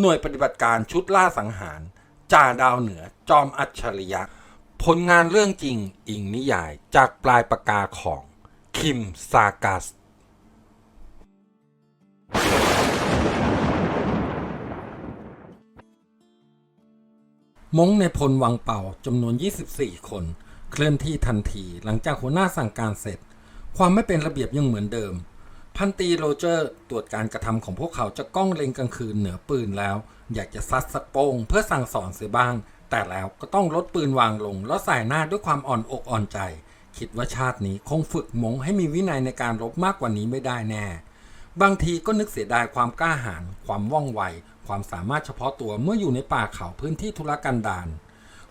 หน่วยปฏิบัติการชุดล่าสังหาร จ่าดาวเหนือจอมอัจฉริยะ ผลงานเรื่องจริงอิงนิยายจากปลายปากกาของ คิมซากัส มงในพลวังเป่าจำนวน 24 คน เคลื่อนที่ทันทีหลังจากหัวหน้าสั่งการเสร็จ ความไม่เป็นระเบียบยังเหมือนเดิม พันตีโรเจอร์ตรวจการกระทำของพวกเขาจะก้องเล็งกลางคืนเหนือปืนแล้ว อยากจะซัดสักโป้งเพื่อสั่งสอนเสียบ้าง แต่แล้วก็ต้องลดปืนวางลง แล้วใส่หน้าด้วยความอ่อนอกอ่อนใจ คิดว่าชาตินี้คงฝึกมงให้มีวินัยในการรบมากกว่านี้ไม่ได้แน่ บางทีก็นึกเสียดายความกล้าหาญความว่องไว ความสามารถเฉพาะตัวเมื่ออยู่ในป่าเขาพื้นที่ธุรกันดาร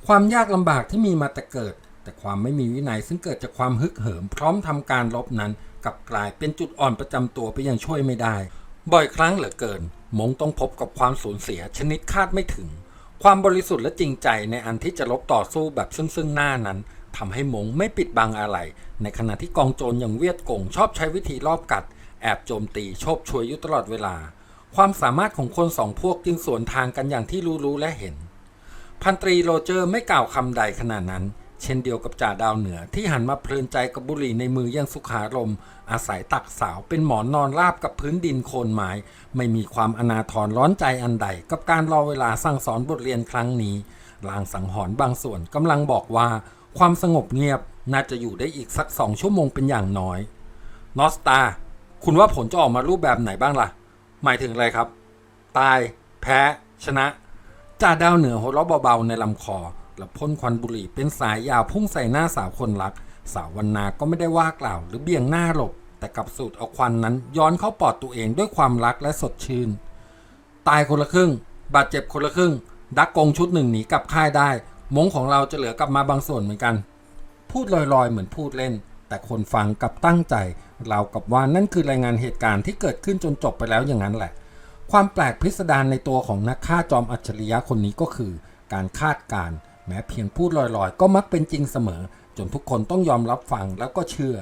ความยากลำบากที่มีมาแต่เกิด แต่ความไม่มีวินัยซึ่งเกิดจากความฮึกเหิม พร้อมทำการรบนั้น กลับกลายเป็นจุดอ่อนประจำตัวไปยังช่วยไม่ได้ บ่อยครั้งเหลือเกิน มงต้องพบกับความสูญเสียชนิดคาดไม่ถึง ความบริสุทธิ์และจริงใจในอันที่จะลบต่อสู้แบบซึ่งซึ่งหน้านั้นทำให้มงไม่ปิดบังอะไร ในขณะที่กองโจรอย่างเวียดกงชอบใช้วิธีรอบกัด แอบโจมตีโชบช่วยอยู่ตลอดเวลา ความสามารถของคนสองพวกจึงสวนทางกันอย่างที่รู้ๆและเห็น พันตรีโรเจอร์ไม่กล่าวคำใดขนาดนั้น เช่นเดียวกับจ่าดาวเหนือที่หันมาเพลินใจกับบุหรี่ในมือยังสุขารม อาศัยตักสาวเป็นหมอนนอนราบกับพื้นดินโคนไม้ไม่มีความอนาทรร้อนใจอันใด กับการรอเวลาสั่งสอนบทเรียนครั้งนี้ลางสังหรณ์บางส่วนกำลังบอกว่า ความสงบเงียบน่าจะอยู่ได้อีกสักสองชั่วโมงเป็นอย่างน้อยนอสตาคุณว่าผลจะออกมารูปแบบไหนบ้างล่ะ หมายถึงอะไรครับ ตาย แพ้ ชนะจ่าดาวเหนือหัวเราะเบาๆในลำคอ แล้วพ่นควันบุหรี่เป็นสายยาวพุ่งใส่หน้าสาวคนรัก สาววันนาก็ไม่ได้ว่ากล่าวหรือเบี่ยงหน้าหลบ แต่กับสูดเอาควันนั้นย้อนเข้าปอดตัวเองด้วยความรักและสดชื่น ตายคนละครึ่ง บาดเจ็บคนละครึ่ง ดักกงชุดหนึ่งหนีกลับค่ายได้ มงของเราจะเหลือกลับมาบางส่วนเหมือนกัน พูดลอยๆ เหมือนพูดเล่น แต่คนฟังกับตั้งใจเรากับว่านั่นคือรายงานเหตุการณ์ที่เกิดขึ้นจนจบไปแล้วอย่างนั้นแหละ ความแปลกพิสดารในตัวของนักฆ่าจอมอัจฉริยะคนนี้ก็คือ การคาดการณ์ แม้เพียงพูดลอยๆ ก็มักเป็นจริงเสมอ จนทุกคนต้องยอมรับฟังแล้วก็เชื่อ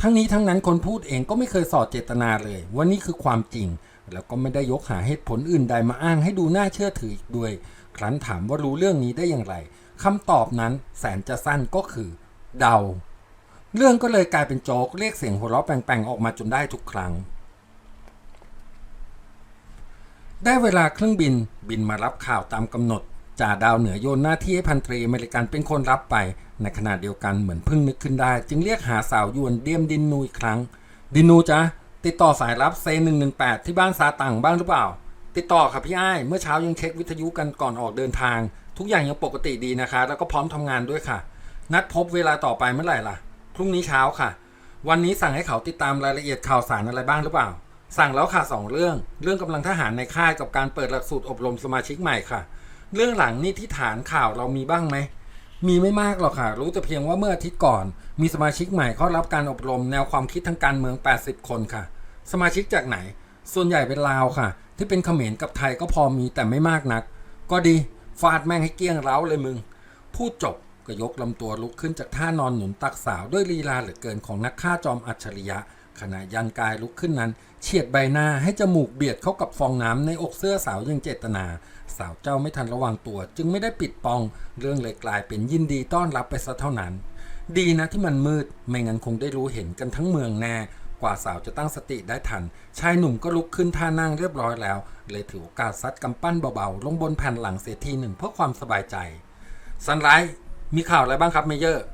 ทั้งนี้ทั้งนั้นคนพูดเองก็ไม่เคยสอดเจตนาเลยว่านี่คือความจริง แล้วก็ไม่ได้ยกหาเหตุผลอื่นใดมาอ้างให้ดูน่าเชื่อถืออีกด้วย ครั้นถามว่ารู้เรื่องนี้ได้อย่างไรคำตอบนั้นแสนจะสั้นก็คือ เดา เรื่องก็เลยกลายเป็นโจ๊กเรียกเสียงหัวเราะแปลงๆออกมาจนได้ทุกครั้งได้เวลาเครื่องบินบินมารับข่าวตามกำหนด จ่าดาวเหนือโยนหน้าที่ให้พันตรีอเมริกันเป็นคนรับไป ในขณะเดียวกันเหมือนเพิ่งนึกขึ้นได้ จึงเรียกหาสาวยวนเดียมดินนูอีกครั้ง ดินนูจ๊ะติดต่อสายรับเซหนึ่งหนึ่งแปดที่บ้านซาตังบ้างหรือเปล่า ติดต่อครับพี่อ้ายเมื่อเช้ายังเช็ควิทยุกันก่อนออกเดินทาง ทุกอย่างยังปกติดีนะคะ แล้วก็พร้อมทำงานด้วยค่ะ นัดพบเวลาต่อไปเมื่อไหร่ล่ะพรุ่งนี้เช้าค่ะ วันนี้สั่งให้เขาติดตามรายละเอียดข่าวสารอะไรบ้างหรือเปล่า สั่งแล้วค่ะสองเรื่อง เรื่องกำลังทหารในค่ายกับการเปิดหลักสูตรอบรมสมาชิกใหม่ค่ะ เรื่องหลังนี่ที่ฐานข่าวเรามีบ้างไหม มีไม่มากหรอกค่ะ รู้แต่เพียงว่าเมื่ออาทิตย์ก่อน มีสมาชิกใหม่เข้ารับการอบรมแนวความคิดทางการเมือง 80 คนค่ะ สมาชิกจากไหน ส่วนใหญ่เป็นลาวค่ะ ที่เป็นเขมรกับไทยก็พอมีแต่ไม่มากนัก ก็ดีฟาดแม่งให้เกี้ยงเร้าเลยมึง พูดจบก็ยกลำตัวลุกขึ้นจากท่านอนหนุนตักสาวด้วยลีลาเหลือเกินของนักฆ่าจอมอัจฉริยะ ขณะยันกายลุกขึ้นนั้น เฉียดใบหน้าให้จมูกเบียดเข้ากับฟองน้ำในอกเสื้อสาวยังเจตนา สาวเจ้าไม่ทันระวังตัว จึงไม่ได้ปิดปอง เรื่องเลยกลายเป็นยินดีต้อนรับไปซะเท่านั้น ดีนะที่มันมืด ไม่งั้นคงได้รู้เห็นกันทั้งเมืองแน่กว่าสาวจะตั้งสติได้ทัน ชายหนุ่มก็ลุกขึ้นท่านั่งเรียบร้อยแล้ว เลยถือโอกาสซัดกำปั้นเบาๆ ลงบนแผ่นหลังเสียทีหนึ่งเพื่อความสบายใจ สันไลท์มีข่าวอะไรบ้างครับเมเยอร์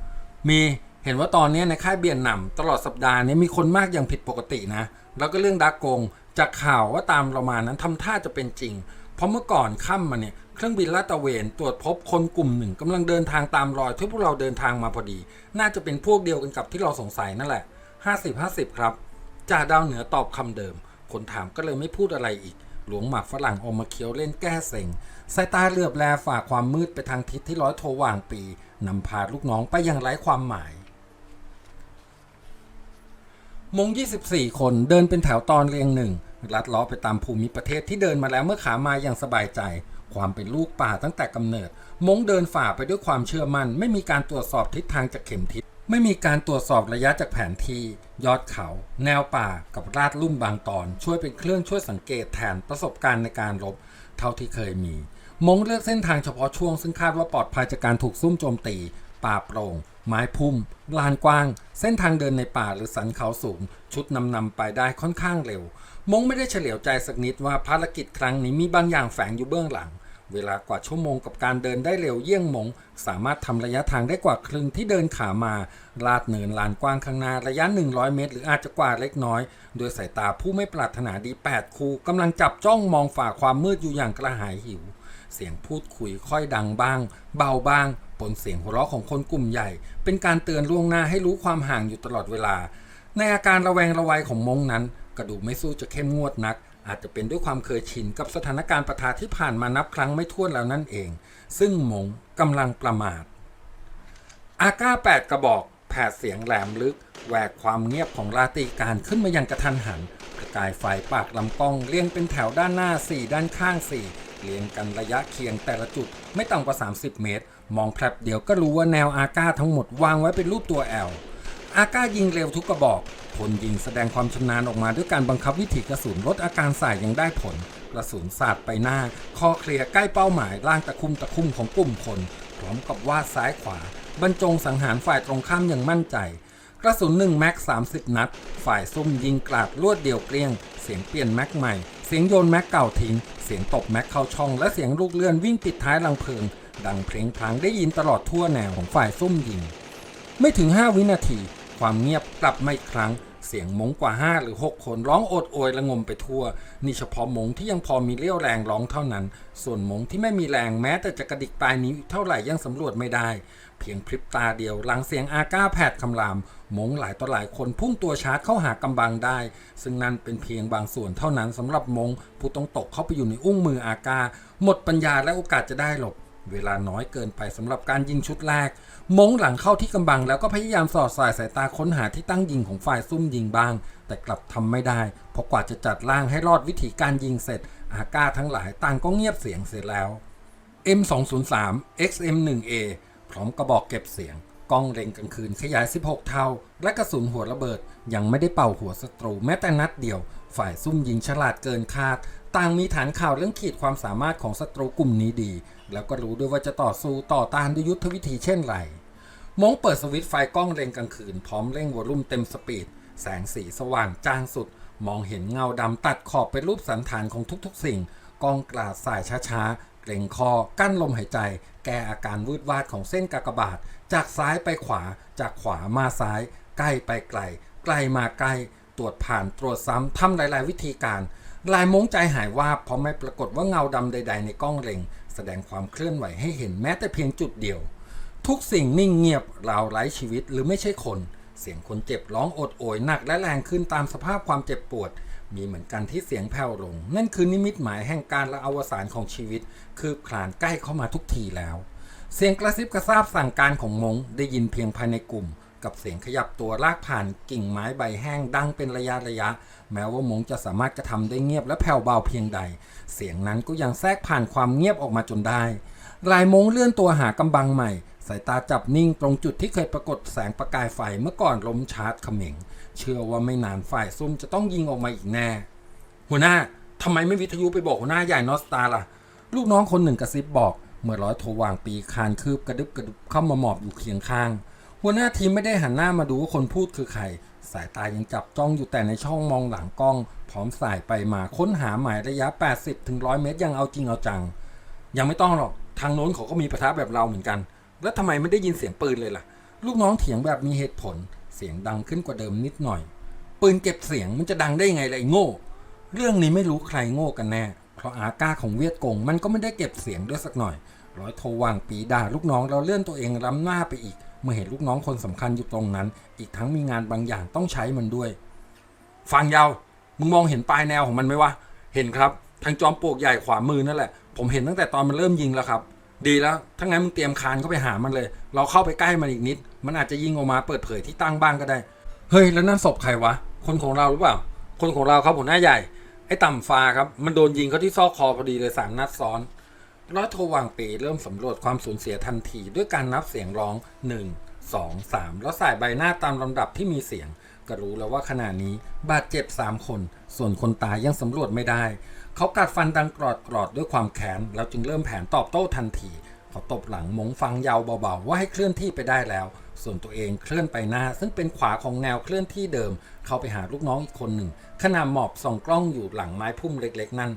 มี เห็นว่าตอนนี้ในค่ายเบียนหนำตลอดสัปดาห์นี้มีคนมากอย่างผิดปกตินะ แล้วก็เรื่องดักโกงจากข่าวว่าตามเรามานั้นทำท่าจะเป็นจริง เพราะเมื่อก่อนค่ำมาเนี่ยเครื่องบินลาดตระเวนตรวจพบคนกลุ่มหนึ่งกำลังเดินทางตามรอยที่พวกเราเดินทางมาพอดี น่าจะเป็นพวกเดียวกันกับที่เราสงสัยนั่นแหละ 50 50 ครับจ่าดาวเหนือตอบคำเดิม คนถามก็เลยไม่พูดอะไรอีกหลวงหมากฝรั่งออกมาเคี้ยวเล่นแก้เซ็งสายตาเหลือบแลฝ่าความมืดไปทางทิศที่ร้อยโทว่างปีนำพาลูกน้องไปอย่างไร้ความหมาย มง 24 คนเดินเป็นแถวตอนเรียงหนึ่งลัดล้อไปตามภูมิประเทศที่เดินมาแล้วเมื่อขามาอย่างสบายใจ ความเป็นลูกป่าตั้งแต่กำเนิด มงเดินฝ่าไปด้วยความเชื่อมัน่น ไม่มีการตรวจสอบทิศทางจากเข็มทิศ ไม่มีการตรวจสอบระยะจากแผนที่ยอดเขา แนวป่ากับลาดลุ่มบางตอน ช่วยเป็นเครื่องช่วยสังเกตแทนประสบการณ์ในการรบ เท่าที่เคยมี มงเลือกเส้นทางเฉพาะช่วงซึ่งคาดว่าปลอดภัยจากการถูกซุ่มโจมตี ป่าโปร่ง ไม้พุ่ม ลานกว้าง เส้นทางเดินในป่าหรือสันเขาสูง ชุดนำนำไปได้ค่อนข้างเร็ว มงไม่ได้เฉลียวใจสักนิดว่าภารกิจครั้งนี้มีบางอย่างแฝงอยู่เบื้องหลัง เวลากว่าชั่วโมงกับการเดินได้เร็วเยี่ยงมง สามารถทำระยะทางได้กว่าครึ่งที่เดินขามา ลาดเนินลานกว้างข้างหน้าระยะ 100 เมตร หรืออาจจะกว่าเล็กน้อย โดยสายตาผู้ไม่ปรารถนาดี 8 คู่กำลังจับจ้องมองฝ่าความมืดอยู่อย่างกระหายหิว เสียงพูดคุยค่อยดังบ้าง เบาบ้างปนเสียงหัวเราะของคนกลุ่มใหญ่ เป็นการเตือนล่วงหน้าให้รู้ความห่างอยู่ตลอดเวลา ในอาการระแวงระวัยของมงนั้น กระดูไม่สู้จะเข้มงวดนัก อาจจะเป็นด้วยความเคยชินกับสถานการณ์ประทาที่ผ่านมานับครั้งไม่ถ้วนแล้วนั่นเอง ซึ่งมงกำลังประมาท อาก้าแปดกระบอกแผดเสียงแหลมลึกแหวกความเงียบของราตรีการขึ้นมายังกระทันหันประกายไฟปากลำกล้องเรียงเป็นแถวด้านหน้า 4 ด้านข้าง 4 เรียงกันระยะเคียงแต่ละจุดไม่ต่ำกว่า 30 เมตร มองแผลบเดียวก็รู้ว่าแนวอาก้าทั้งหมดวางไว้เป็นรูปตัวแอลอาก้ายิงเร็วทุกกระบอกผลยิงแสดงความชำนาญออกมาด้วยการบังคับวิถีกระสุนลดอาการสายยังได้ผล กระสุนสาดไปหน้า คอเคลียร์ใกล้เป้าหมายล่างตะคุ่มตะคุ่มของกลุ่มคน พร้อมกับวาดซ้ายขวา บรรจงสังหารฝ่ายตรงข้ามอย่างมั่นใจ กระสุน1แม็ก30 นัด ฝ่ายซุ่มยิงกราดลวดเดียวเกลี้ยง เสียงเปลี่ยนแม็กใหม่ เสียงโยนแม็กเก่าทิ้ง สียงตบแม็กเข้าช่อง และเสียงลูกเลื่อนวิ่งปิดท้ายลังเพลิง ดังเพลงพลางได้ยินตลอดทั่วแนวของฝ่ายซุ่มยิง ไม่ถึง 5 วินาที ความเงียบกลับมาอีกครั้ง เสียงมงกว่า 5 หรือ 6 คนร้องโอดโอยระงมไปทั่ว นี่เฉพาะมงที่ยังพอมีเรี่ยวแรงร้องเท่านั้น ส่วนมงที่ไม่มีแรงแม้แต่จะกระดิกปลายนิ้วเท่าไหร่ยังสำรวจไม่ได้ เพียงพริบตาเดียวหลังเสียงอาก้าแผดคำราม มงหลายต่อหลายคนพุ่งตัวชาร์จเข้าหากำบังได้ ซึ่งนั่นเป็นเพียงบางส่วนเท่านั้นสำหรับมงผู้ต้องตกเข้าไปอยู่ในอุ้งมืออากา หมดปัญญาและโอกาสจะได้หลบ เวลาน้อยเกินไปสำหรับการยิงชุดแรก มงหลังเข้าที่กำบังแล้วก็พยายามสอดสายสายตาค้นหาที่ตั้งยิงของฝ่ายซุ่มยิงบ้าง แต่กลับทำไม่ได้ เพราะกว่าจะจัดร่างให้รอดวิธีการยิงเสร็จ อากาทั้งหลายต่างก็เงียบเสียงเสร็จแล้ว M203 XM1A พร้อมกระบอกเก็บเสียง กล้องเล็งกลางคืนขยาย 16 เท่า และกระสุนหัวระเบิด ยังไม่ได้เป่าหัวศัตรูแม้แต่นัดเดียว ฝ่ายซุ่มยิงฉลาดเกินคาด ต่างมีฐานข่าวเรื่องขีดความสามารถของศัตรูกลุ่มนี้ดี แล้วก็รู้ด้วยว่าจะต่อสู้ต่อต้านด้วยยุทธวิธีเช่นไรมงเปิดสวิตไฟกล้องเล็งกลางคืนพร้อมเร่งวอลลุ่มเต็มสปีด แสงสีสว่างจ้างสุด มองเห็นเงาดำตัดขอบเป็นรูปสันฐานของทุกๆ สิ่งกล้องกลาดสายช้าๆ เกรงคอ กั้นลมหายใจ แก้อาการวืดวาดของเส้นกากบาท จากซ้ายไปขวา จากขวามาซ้าย ใกล้ไปไกล ไกลมาใกล้ ตรวจผ่านตรวจซ้ำทำหลาย ๆ วิธีการ ลายมงใจหายว่าบเพราะไม่ปรากฏว่าเงาดำใด ๆ ในกล้องเล็ง แสดงความเคลื่อนไหวให้เห็นแม้แต่เพียงจุดเดียว ทุกสิ่งนิ่งเงียบราวไร้ชีวิตหรือไม่ใช่คน เสียงคนเจ็บร้องโอดโอยหนักและแรงขึ้นตามสภาพความเจ็บปวด มีเหมือนกันที่เสียงแผ่วลง นั่นคือนิมิตหมายแห่งการละอวสานของชีวิต คืบคลานใกล้เข้ามาทุกทีแล้ว เสียงกระซิบกระซาบสั่งการของมงได้ยินเพียงภายในกลุ่ม กับเสียงขยับตัวลากผ่านกิ่งไม้ใบแห้งดังเป็นระยะระยะ แม้ว่ามงจะสามารถกระทำได้เงียบและแผ่วเบาเพียงใด เสียงนั้นก็ยังแทรกผ่านความเงียบออกมาจนได้ลายมงเลื่อนตัวหากำบังใหม่ สายตาจับนิ่งตรงจุดที่เคยปรากฏแสงประกายไฟเมื่อก่อนล้มชาร์จเขม่ง เชื่อว่าไม่นานฝ่ายซุ่มจะต้องยิงออกมาอีกแน่ หัวหน้าทำไมไม่วิทยุไปบอกหัวหน้าใหญ่นอสตาล่ะ ลูกน้องคนหนึ่งกระซิบบอก เมื่อร้อยโทวางปีคานคืบกระดึบกระดึบเข้ามาหมอบอยู่เคียงข้าง หัวหน้าทีมไม่ได้หันหน้ามาดูว่าคนพูดคือใคร สายตายังจับจ้องอยู่แต่ในช่องมองหลังกล้อง พร้อมสายไปมาค้นหาหมายระยะ 80ถึง100 เมตรยังเอาจริงเอาจัง ยังไม่ต้องหรอกทางโน้นเขาก็มีประทับแบบเราเหมือนกัน แล้วทำไมไม่ได้ยินเสียงปืนเลยล่ะ ลูกน้องเถียงแบบมีเหตุผล เสียงดังขึ้นกว่าเดิมนิดหน่อย ปืนเก็บเสียงมันจะดังได้ไงล่ะไอ้โง่ เรื่องนี้ไม่รู้ใครโง่กันแน่ เพราะอาก้าของเวียดกงมันก็ไม่ได้เก็บเสียงด้วยสักหน่อย ร้อยโทวางปีด่าลูกน้องเราเลื่อนตัวเองล้ำหน้าไปอีก เมื่อเห็นลูกน้องคนสำคัญอยู่ตรงนั้น อีกทั้งมีงานบางอย่างต้องใช้มันด้วย ฟังยาว มึงมองเห็นปลายแนวของมันไหมวะ เห็นครับ ทางจอมปลวกใหญ่ขวามือนั่นแหละ ผมเห็นตั้งแต่ตอนมันเริ่มยิงแล้วครับ ดีแล้วถ้างั้นมึงเตรียมคานเข้าไปหามันเลย เราเข้าไปใกล้มันอีกนิด มันอาจจะยิงออกมาเปิดเผยที่ตั้งบ้างก็ได้ เฮ้ยแล้วนั่นศพใครวะ คนของเราหรือเปล่า คนของเราครับผมหน้าใหญ่ ไอ้ต่ำฟ้าครับ มันโดนยิงเขาที่ซอกคอพอดีเลยสามนัดซ้อนร้อยโทวางปีเริ่มสำรวจความสูญเสียทันทีด้วยการนับเสียงร้องหนึ่ง 2 3 แล้วใส่ใบหน้าตามลำดับที่มีเสียง ก็รู้แล้วว่าขณะนี้บาดเจ็บ 3 คน ส่วนคนตายยังสำรวจไม่ได้ เขากัดฟันดังกรอดกรอดด้วยความแค้นแล้วจึงเริ่มแผนตอบโต้ทันที เขาตบหลังมงฟังยาวเบาๆ ว่าให้เคลื่อนที่ไปได้แล้ว ส่วนตัวเองเคลื่อนไปหน้า ซึ่งเป็นขวาของแนวเคลื่อนที่เดิม เข้าไปหาลูกน้องอีกคนหนึ่งขณะหมอบส่องกล้องอยู่หลังไม้พุ่มเล็ก ๆ นั่น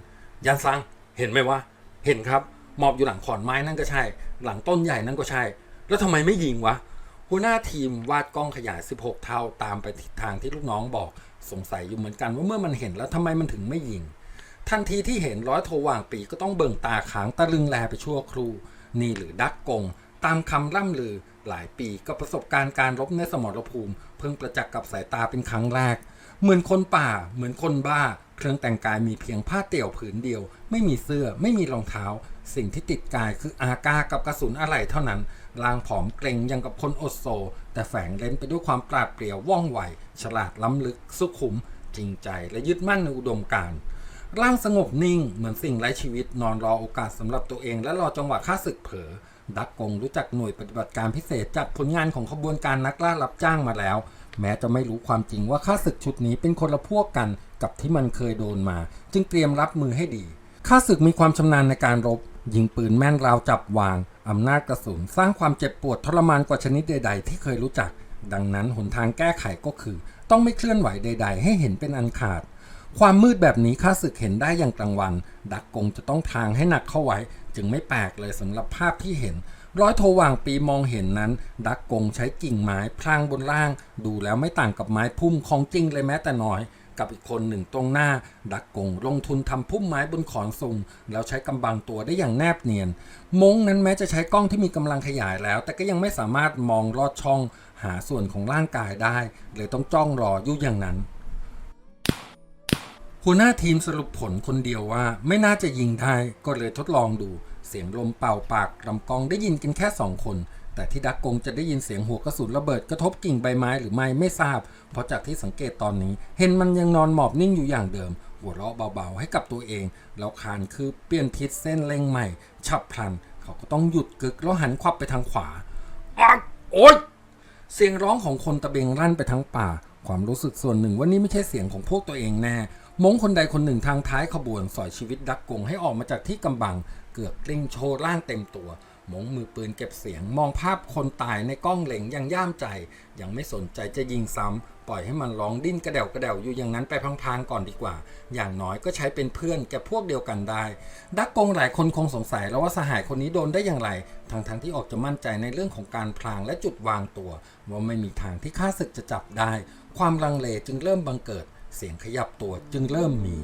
ยันซังเห็นไหมวะเห็นครับหมอบอยู่หลังขอนไม้นั่นก็ใช่ หลังต้นใหญ่นั่นก็ใช่ แล้วทำไมไม่ยิงวะ หัวหน้าทีมวาดกล้องขยาย 16 เท่าตามไปทิศทางที่ลูกน้องบอกสงสัยอยู่เหมือนกันว่าเมื่อมันเห็นแล้วทำไมมันถึงไม่ยิง ทันทีที่เห็นร้อยโทว่างปีก็ต้องเบิ่งตาขางตะลึงแลไปชั่วครู่นี่หรือดักกง ตามคำล่ำลือหลายปีกับประสบการณ์การรบในสมรภูมิ เพิ่งประจักษ์กับสายตาเป็นครั้งแรก เหมือนคนป่า เหมือนคนบ้า เครื่องแต่งกายมีเพียงผ้าเตี่ยวผืนเดียว ไม่มีเสื้อไม่มีรองเท้า สิ่งที่ติดกายคืออากากับกระสุนอะไรเท่านั้นลางผอมเกรงยังกับคนอดโซ แต่แฝงเล้นไปด้วยความปราดเปรียวว่องไว ฉลาดล้ำลึกสุขุม จริงใจและยึดมั่นในอุดมการณ์ร่างสงบนิ่งเหมือนสิ่งไร้ชีวิตนอนรอโอกาสสำหรับตัวเองและรอจังหวะฆ่าศึกเผลอดักกงรู้จักหน่วยปฏิบัติการพิเศษจากผลงานของขบวนการนักล่ารับจ้างมาแล้ว แม้จะไม่รู้ความจริงว่าฆ่าศึกชุดนี้เป็นคนละพวกกัน กับที่มันเคยโดนมา จึงเตรียมรับมือให้ดีฆ่าศึกมีความชำนาญในการรบ ยิงปืนแม่นราวจับวางอำนาจกระสุนสร้างความเจ็บปวดทรมานกว่าชนิดใด ๆ ที่เคยรู้จัก ดังนั้นหนทางแก้ไขก็คือ ต้องไม่เคลื่อนไหวใด ๆ ให้เห็นเป็นอันขาด ความมืดแบบนี้ข้าศึกเห็นได้อย่างกลางวัน ดักกงจะต้องทางให้หนักเข้าไว้ จึงไม่แปลกเลยสำหรับภาพที่เห็น ร้อยโทว่างปีมองเห็นนั้น ดักกงใช้กิ่งไม้พรางบนล่าง ดูแล้วไม่ต่างกับไม้พุ่มของจริงเลยแม้แต่น้อย กับอีกคนหนึ่งตรงหน้า ดักกงลงทุนทำพุ่มไม้บนขอนสูงแล้วใช้กำบังตัวได้อย่างแนบเนียน มงนั้นแม้จะใช้กล้องที่มีกำลังขยายแล้ว แต่ก็ยังไม่สามารถมองลอดช่องหาส่วนของร่างกายได้เลยต้องจ้องรออยู่อย่างนั้นหัวหน้าทีมสรุปผลคนเดียวว่าไม่น่าจะยิงได้ก็เลยทดลองดู เสียงลมเป่าปากลำกองได้ยินกันแค่สองคน แต่ที่ดักกงจะได้ยินเสียงหัวกระสุนระเบิดกระทบกิ่งใบไม้หรือไม่ไม่ทราบ เพราะจากที่สังเกตตอนนี้ เห็นมันยังนอนหมอบนิ่งอยู่อย่างเดิม หัวเราะเบาๆให้กับตัวเอง แล้วคานคือเปลี่ยนทิศเส้นเล็งใหม่ ฉับพลัน เขาก็ต้องหยุดกึกแล้วหันควับไปทางขวาอ๊ะโอ๊ยเสียงร้องของคนตะเบงรั่นไปทั้งป่า ความรู้สึกส่วนหนึ่งว่านี่ไม่ใช่เสียงของพวกตัวเองแน่มงคนใดคนหนึ่งทางท้ายขบวนสอยชีวิตดักกงให้ออกมาจากที่กำบัง เกือบกลิ้งโชว์ร่างเต็มตัว มงมือปืนเก็บเสียง มองภาพคนตายในกล้องเหล็งยังย่ามใจ ยังไม่สนใจจะยิงซ้ำ ปล่อยให้มันร้องดิ้นกระเดวกระเดวอยู่อย่างนั้นไปพลางๆก่อนดีกว่า อย่างน้อยก็ใช้เป็นเพื่อนแก่พวกเดียวกันได้ ดักกงหลายคนคงสงสัยแล้วว่าสหายคนนี้โดนได้อย่างไร ทั้งทั้งที่ออกจะมั่นใจในเรื่องของการพลางและจุดวางตัว ว่าไม่มีทางที่ข้าศึกจะจับได้ ความลังเลจึงเริ่มบังเกิด เสียงขยับตัวจึงเริ่มมี